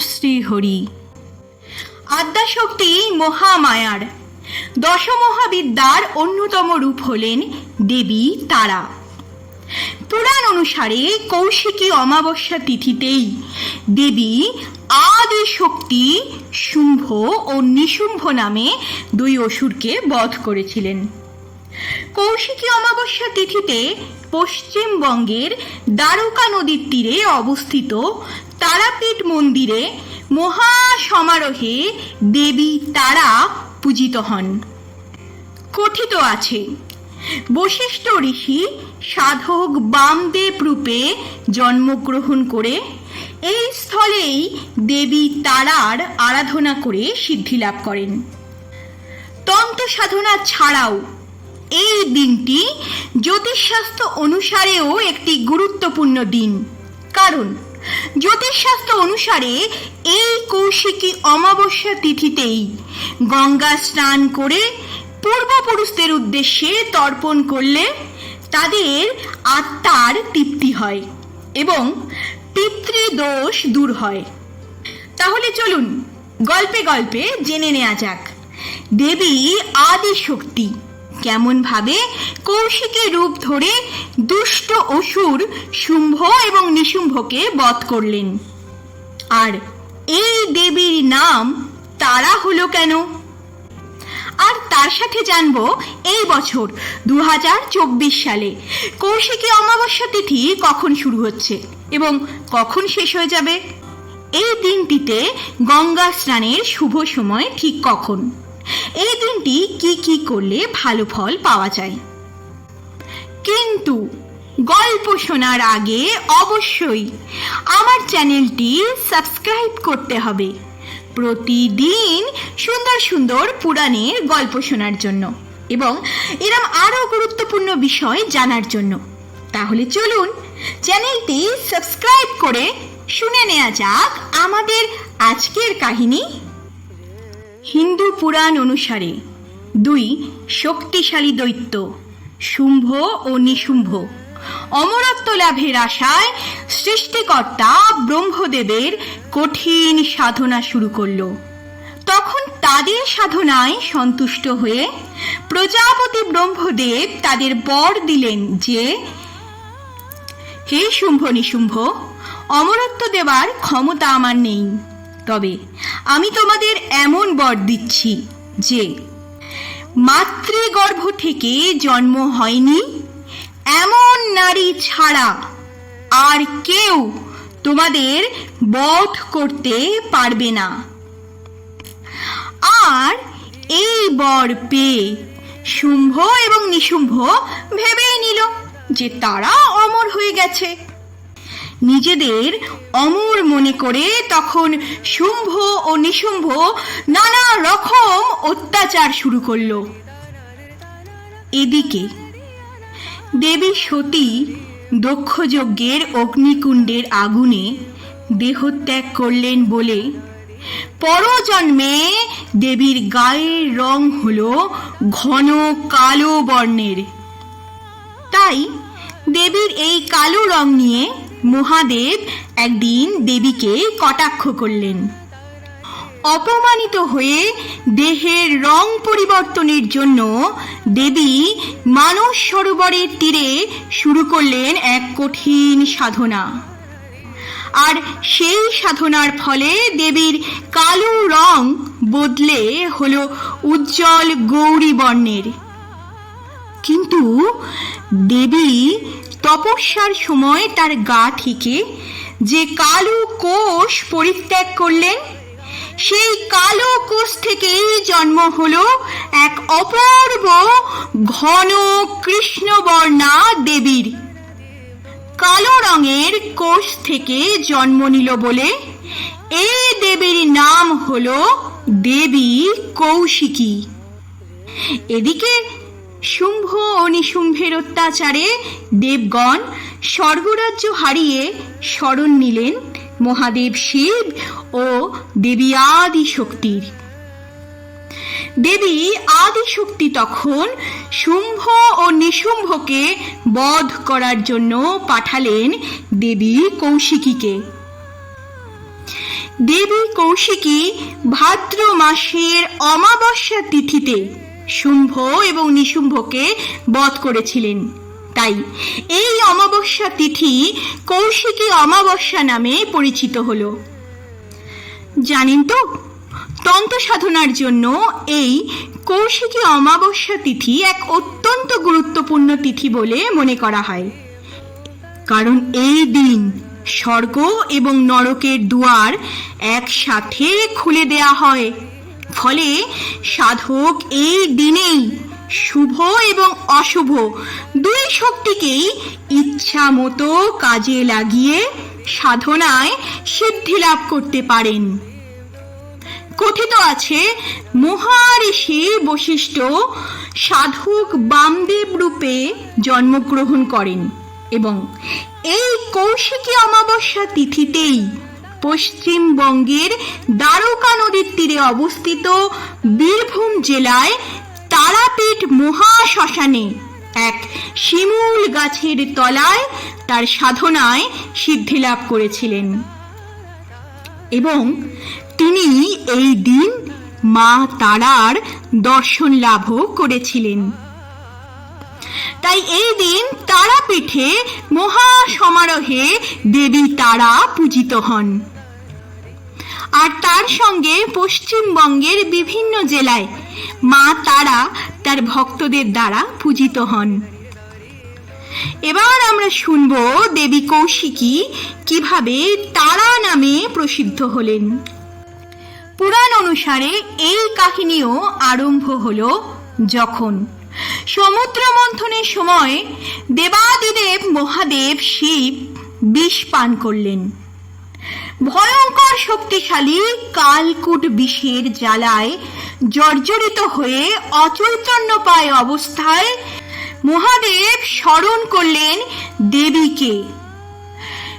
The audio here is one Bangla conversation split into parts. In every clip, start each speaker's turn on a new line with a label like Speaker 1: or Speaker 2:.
Speaker 1: শ্রীহরি আদ্যাশক্তি মহামায়ার। দশমহাবিদ্যার অন্যতম রূপ হলেন দেবী তারা। পুরাণ অনুসারে কৌশিকী অমাবস্যা তিথিতেই দেবী আদি শক্তি শুম্ভ ও নিশুম্ভ নামে দুই অসুরকে বধ করেছিলেন। কৌশিকী অমাবস্যা তিথিতে পশ্চিমবঙ্গের দ্বারকা নদীর তীরে অবস্থিত তারাপীঠ মন্দিরে মহা সমারোহে দেবী তারা পূজিত হন। কথিত আছে, বশিষ্ঠ ঋষি সাধক বামদেব রূপে জন্মগ্রহণ করে এই স্থলেই দেবী তারার আরাধনা করে সিদ্ধি লাভ করেন। তন্ত্র সাধনা ছাড়াও এই দিনটি জ্যোতিষশাস্ত্র অনুসারেও একটি গুরুত্বপূর্ণ দিন। কারণ জ্যোতিষশাস্ত্র অনুসারে এই কৌশিকী অমাবস্যা তিথিতেই গঙ্গা স্নান করে পূর্বপুরুষদের উদ্দেশ্যে তর্পণ করলে তাদের আত্মার তৃপ্তি হয় এবং পিতৃদোষ দূর হয়। তাহলে চলুন, গল্পে গল্পে জেনে নেওয়া যাক। দেবী আদি শক্তি কেমন ভাবে কৌশিকের রূপ ধরে দুষ্ট অসুর শুম্ভ এবং নিশুম্ভকে বধ করলেন। আর এই দেবীর নাম তারা হলো কেন? আর তার সাথে জানব এই বছর দু হাজার চব্বিশ সালে কৌশিকী অমাবস্যা তিথি কখন শুরু হচ্ছে এবং কখন শেষ হয়ে যাবে? এই দিনটিতে গঙ্গা স্নানের শুভ সময় ঠিক কখন? এই দিনটি কি কি করলে ভালো ফল পাওয়া যায়? কিন্তু গল্প শোনার আগে অবশ্যই আমার চ্যানেলটি সাবস্ক্রাইব করতে হবে প্রতিদিন সুন্দর সুন্দর পুরাণের গল্প শোনার জন্য এবং এরম আরও গুরুত্বপূর্ণ বিষয় জানার জন্য। তাহলে চলুন চ্যানেলটি সাবস্ক্রাইব করে শুনে নেওয়া যাক আমাদের আজকের কাহিনী। হিন্দু পুরাণ অনুসারে। দুই, শক্তিশালী দৈত্য, শুম্ভ ও নিশুম্ভ। অমরত্ব লাভের আশায় সৃষ্টিকর্তা ব্রহ্মদেবের কঠিন সাধনা শুরু করল। তখন তাদের সাধনায় সন্তুষ্ট হয়ে প্রজাপতি ব্রহ্মদেব তাদের বর দিলেন যে, হে শুম্ভ নিশুম্ভ, অমরত্ব দেওয়ার ক্ষমতা আমার নেই। তবে আমি তোমাদের এমন বর দিচ্ছি যে, মাতৃগর্ভ থেকে জন্ম হয়নি, এমন নারী ছাড়া আর কেউ তোমাদের বধ করতে পারবে না। আর এই বর পেয়ে শুম্ভ এবং নিশুম্ভ ভেবেই নিল যে তারা অমর হয়ে গেছে। নিজেদের অমর মনে করে তখন শুম্ভ ও নিশুম্ভ নানা রকম অত্যাচার শুরু করল। এদিকে দেবী সতী দক্ষযজ্ঞের অগ্নিকুণ্ডের আগুনে দেহত্যাগ করলেন বলে পরজন্মে দেবীর গায়ের রং হল ঘন কালো বর্ণের। তাই দেবীর এই কালো রং নিয়ে মহাদেব একদিন দেবীকে কটাক্ষ করলেন। অপমানিত হয়ে দেহের রং পরিবর্তনের জন্য দেবী মানস সরোবরের তীরে শুরু করলেন এক কঠিন সাধনা। আর সেই সাধনার ফলে দেবীর কালো রং বদলে হলো উজ্জ্বল গৌরী বর্ণের। কিন্তু দেবী তপস্যার সময় তার গা থেকে যে কালো কোষ পরিত্যাগ করলেন, সেই কালো কোষ থেকেই জন্ম হলো এক অপূর্ব ঘন কৃষ্ণবর্ণা দেবীর। কালো রঙের কোষ থেকে জন্ম নিল বলে এই দেবীর নাম হল দেবী কৌশিকী। এদিকে শুম্ভ ও নিশুম্ভের অত্যাচারে দেবগণ স্বর্গরাজ্য হারিয়ে শরণ নিলেন মহাদেব শিব ও দেবী আদি শক্তির দেবী আদি শক্তি তখন শুম্ভ ও নিশুম্ভকে বধ করার জন্য পাঠালেন দেবী কৌশিকীকে। দেবী কৌশিকী ভাদ্র মাসের অমাবস্যা তিথিতে শুম্ভ এবং নিশুম্ভকে বধ করেছিলেন। তাই এই অমাবস্যা তিথি কৌশিকী অমাবস্যা নামে পরিচিত হল। জানেন তো তন্ত্র সাধনার জন্য এই কৌশিকী অমাবস্যা তিথি এক অত্যন্ত গুরুত্বপূর্ণ তিথি বলে মনে করা হয়। কারণ এই দিন স্বর্গ এবং নরকের দুয়ার একসাথে খুলে দেয়া হয়। ফলে সাধক এই দিনেই শুভ এবং অশুভ দুই শক্তিকেই ইচ্ছা মতো কাজে লাগিয়ে সাধনায় সিদ্ধি লাভ করতে পারেন। কথিত আছে, মহারিষি বশিষ্ঠ সাধক বামদেব রূপে জন্মগ্রহণ করেন এবং এই কৌশিকী অমাবস্যা তিথিতেই পশ্চিমবঙ্গের দ্বারকা নদীর তীরে অবস্থিত বীরভূম জেলায় তারাপীঠ মহাশ্মশানে এক শিমুল গাছের তলায় তার সাধনায় সিদ্ধি লাভ করেছিলেন। এবং তিনি এই দিন মা তারার দর্শন লাভও করেছিলেন। তাই এই দিন তারাপীঠে মহা সমারোহে দেবী তারা পূজিত হন। আর তার সঙ্গে পশ্চিমবঙ্গের বিভিন্ন জেলায় মা তারা তার ভক্তদের দ্বারা পূজিত হন। এবার আমরা শুনব দেবী কৌশিকী কীভাবে তারা নামে প্রসিদ্ধ হলেন। পুরাণ অনুসারে এই কাহিনীও আরম্ভ হল যখন। সমুদ্র মন্থনের সময় দেবাদিদেব মহাদেব শিব বিষ পান করলেন। ভয়ঙ্কর শক্তিশালী কালকুট বিষের জ্বালায় জর্জরিত হয়ে অচৈতন্য পায় অবস্থায় মহাদেব স্মরণ করলেন দেবীকে।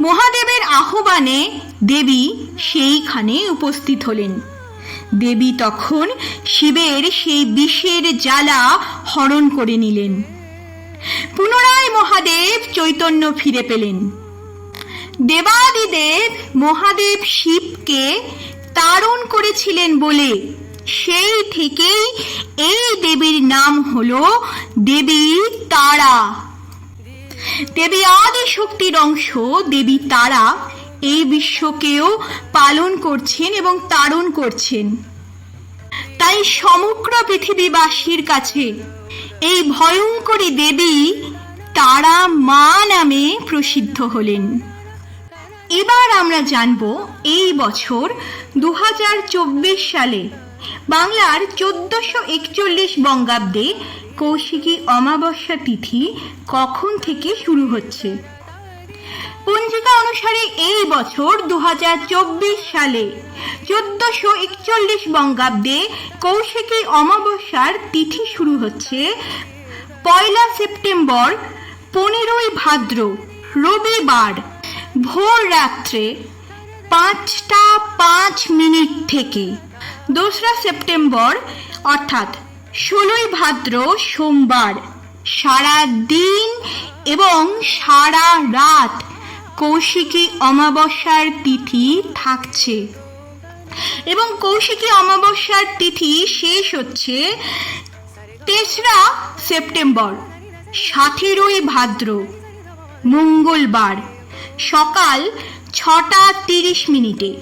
Speaker 1: মহাদেবের আহ্বানে দেবী সেইখানে উপস্থিত হলেন। দেবী তখন শিবের সেই বিষের জ্বালা হরণ করে নিলেন। পুনরায় মহাদেব চৈতন্য ফিরে পেলেন। দেবাদিদেব মহাদেব শিবকে তারণ করেছিলেন বলে। সেই থেকেই এই দেবীর নাম হলো দেবী তারা। দেবী আদি শক্তির অংশ দেবী তারা এই বিশ্বকেও পালন করছেন এবং তারণ করছেন। তাই সমগ্র পৃথিবীবাসীর কাছে এই ভয়ঙ্করী দেবী তারা মা নামে প্রসিদ্ধ হলেন। এবার আমরা জানব এই বছর দু হাজার চব্বিশ সালে বাংলার চোদ্দশো একচল্লিশ বঙ্গাব্দে কৌশিকী অমাবস্যা তিথি কখন থেকে শুরু হচ্ছে? পঞ্জিকা অনুসারে এই বছর দু হাজার চব্বিশ সালে চোদ্দশো একচল্লিশ বঙ্গাব্দে কৌশিকী অমাবস্যার তিথি শুরু হচ্ছে পয়লা সেপ্টেম্বর পনেরোই ভাদ্র, রবিবার। ভোর রাত্রে পাঁচটা পাঁচ মিনিট থেকে দোসরা সেপ্টেম্বর, অর্থাৎ ষোলোই ভাদ্র সোমবার, সারা দিন এবং সারা রাত কৌশিকী অমাবস্যার তিথি থাকছে। এবং কৌশিকী অমাবস্যার তিথি শেষ হচ্ছে তেসরা সেপ্টেম্বর, সতেরোই ভাদ্র, মঙ্গলবার। সকাল ছটা তিরিশ মিনিটে।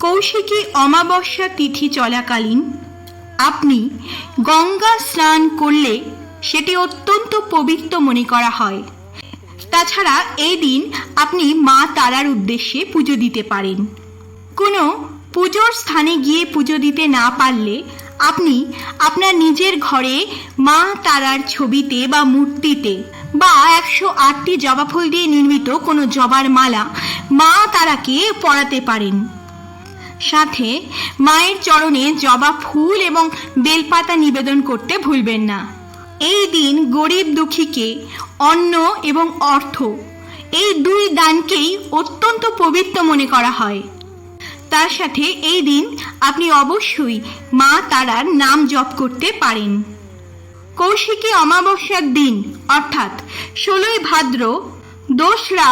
Speaker 1: কৌশিকী অমাবস্যা তিথি চলাকালীন আপনি গঙ্গা স্নান করলে সেটি অত্যন্ত পবিত্র মনে করা হয়। তাছাড়া এই দিন আপনি মা তারার উদ্দেশ্যে পুজো দিতে পারেন। কোনো পুজোর স্থানে গিয়ে পুজো দিতে না পারলে আপনি আপনার নিজের ঘরে মা তারার ছবিতে বা মূর্তিতে একশো আটটি জবা ফুল দিয়ে নির্মিত কোনো জবার মালা মা তারাকে পরাতে পারেন। সাথে মায়ের চরণে জবা ফুল এবং বেলপাতা নিবেদন করতে ভুলবেন না। এই দিন গরিব দুঃখীকে অন্ন এবং অর্থ এই দুই দানকেই অত্যন্ত পবিত্র মনে করা হয়। তার সাথে এই দিন আপনি অবশ্যই মা তারার নাম জপ করতে পারেন। কৌশিকী অমাবস্যার দিন, অর্থাৎ ষোলোই ভাদ্র, দোসরা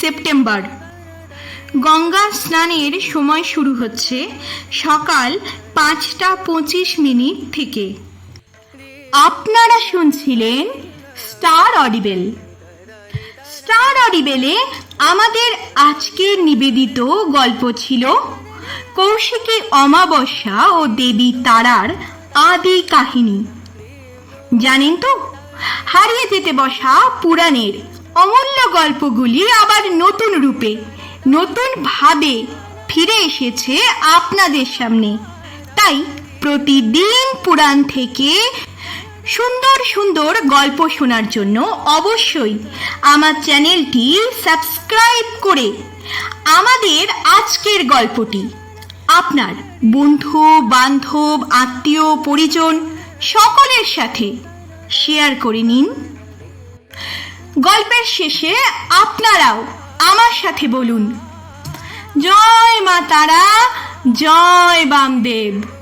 Speaker 1: সেপ্টেম্বর। গঙ্গা স্নানের সময় শুরু হচ্ছে সকাল পাঁচটা পঁচিশ মিনিট থেকে। আপনারা শুনছিলেন স্টার অডিবেল। স্টার অডিবেলে আমাদের আজকের নিবেদিত গল্প ছিল কৌশিকী অমাবস্যা ও দেবী তারার আদি কাহিনী। জানেন তো? হারিয়ে যেতে বসা পুরাণের অমূল্য গল্পগুলি আবার নতুন রূপে, নতুন ভাবে ফিরে এসেছে আপনাদের সামনে। তাই প্রতিদিন পুরাণ থেকে সুন্দর সুন্দর গল্প শোনার জন্য অবশ্যই আমার চ্যানেলটি সাবস্ক্রাইব করে আমাদের আজকের গল্পটি আপনার বন্ধু, বান্ধব, আত্মীয়, পরিজন সকলের সাথে শেয়ার করে নিন। গল্পের শেষে আপনারাও আমার সাথে বলুন, জয় মা তারা, জয় বামদেব।